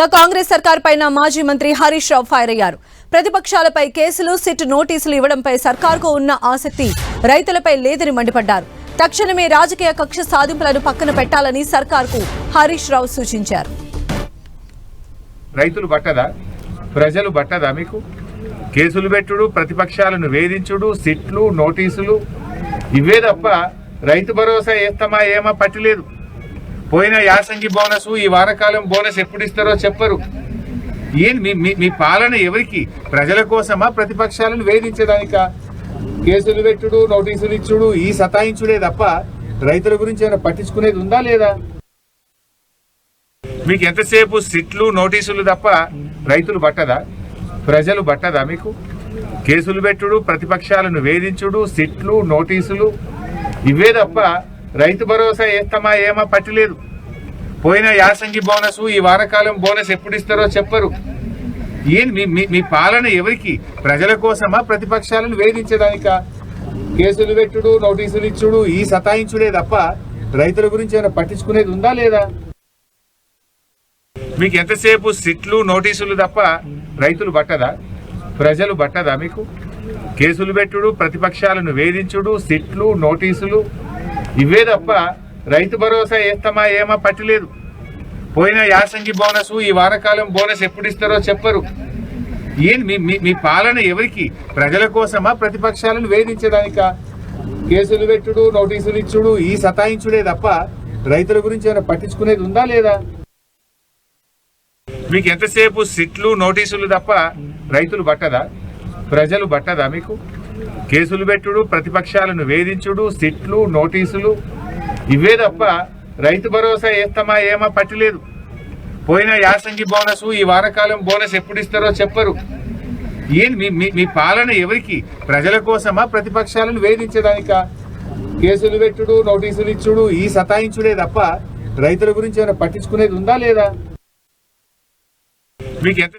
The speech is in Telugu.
ద కాంగ్రెస్ సర్కార్ పైన మాజీ మంత్రి హరీష్ రావు ఫైర్ అయ్యారు. ప్రతిపక్షాలపై కేసులు సిట్ నోటీసులు ఇవ్వడంపై సర్కార్కు ఉన్న ఆసక్తి రైతులపై లేదని మండిపడ్డారు. తక్షణమే రాజకీయ కక్ష సాధింపులను పక్కన పెట్టాలని సర్కార్కు హరీష్ రావు సూచించారు. రైతులు బట్టదా ప్రజలు బట్టదా మీకు? కేసులు పెట్టుడు ప్రతిపక్షాలను వేధించుడు సిట్లు నోటీసులు ఇవే తప్ప రైతు భరోసా ఏస్తామా ఏమా పట్టలేదు. పోయిన యాసంగి బోనస్ ఈ వారకాలం బోనస్ ఎప్పుడు ఇస్తారో చెప్పరు. ఏం మీ మీ- మీ పాలన ఎవరికి? ప్రజల కోసమా ప్రతిపక్షాలను వేధించడానిక? కేసులు పెట్టుడు నోటీసులు ఇచ్చుడు ఈ సతాయించుడే తప్ప రైతుల గురించి ఏమైనా పట్టించుకునేది ఉందా లేదా? మీకు ఎంతసేపు సిట్లు నోటీసులు తప్ప రైతులు పట్టదా? ప్రజలు పట్టదా మీకు? కేసులు పెట్టుడు ప్రతిపక్షాలను వేధించుడు సిట్లు నోటీసులు ఇవే తప్ప రైతు భరోసా వేస్తామా ఏమా పట్టలేదు. పోయిన యాసంగి బోనస్ ఈ వారకాలం బోనస్ ఎప్పుడు ఇస్తారో చెప్పరు. ఏం మీ మీ- మీ పాలన ఎవరికి? ప్రజల కోసమా ప్రతిపక్షాలను వేధించడానిక? కేసులు పెట్టుడు నోటీసులు ఇచ్చుడు ఈ సతాయించుడే తప్ప రైతుల గురించి ఏమైనా పట్టించుకునేది ఉందా లేదా? మీకు ఎంతసేపు సిట్లు నోటీసులు తప్ప రైతులు పట్టదా? ప్రజలు పట్టదా మీకు? కేసులు పెట్టుడు ప్రతిపక్షాలను వేధించుడు సిట్లు నోటీసులు ఇవే తప్ప రైతు భరోసా వేస్తామా ఏమా పట్టలేదు. పోయిన యాసంగి బోనస్ ఈ వారకాలం బోనస్ ఎప్పుడు ఇస్తారో చెప్పరు. ఏం మీ మీ- మీ పాలన ఎవరికి? ప్రజల కోసమా ప్రతిపక్షాలను వేధించడానిక? కేసులు పెట్టుడు నోటీసులు ఇచ్చుడు ఈ సతాయించుడే తప్ప రైతుల గురించి ఏమైనా పట్టించుకునేది ఉందా లేదా? మీకు ఎంతసేపు సిట్లు నోటీసులు తప్ప రైతులు పట్టదా? ప్రజలు పట్టదా మీకు? కేసులు పెట్టుడు ప్రతిపక్షాలను వేధించుడు సిట్లు నోటీసులు. ఇవే తప్ప రైతు భరోసా వేస్తామా ఏమా పట్టలేదు. పోయిన యాసంగి బోనస్ ఈ వారకాలం బోనస్ ఎప్పుడు ఇస్తారో చెప్పరు. ఏం మీ మీ- పాలన ఎవరికి? ప్రజల కోసమా ప్రతిపక్షాలను వేధించడానికా కేసులు పెట్టుడు నోటీసులు ఇచ్చుడు ఈ సతాయించుడే తప్ప రైతుల గురించి ఏమైనా పట్టించుకునేది ఉందా లేదా? మీకు ఎంత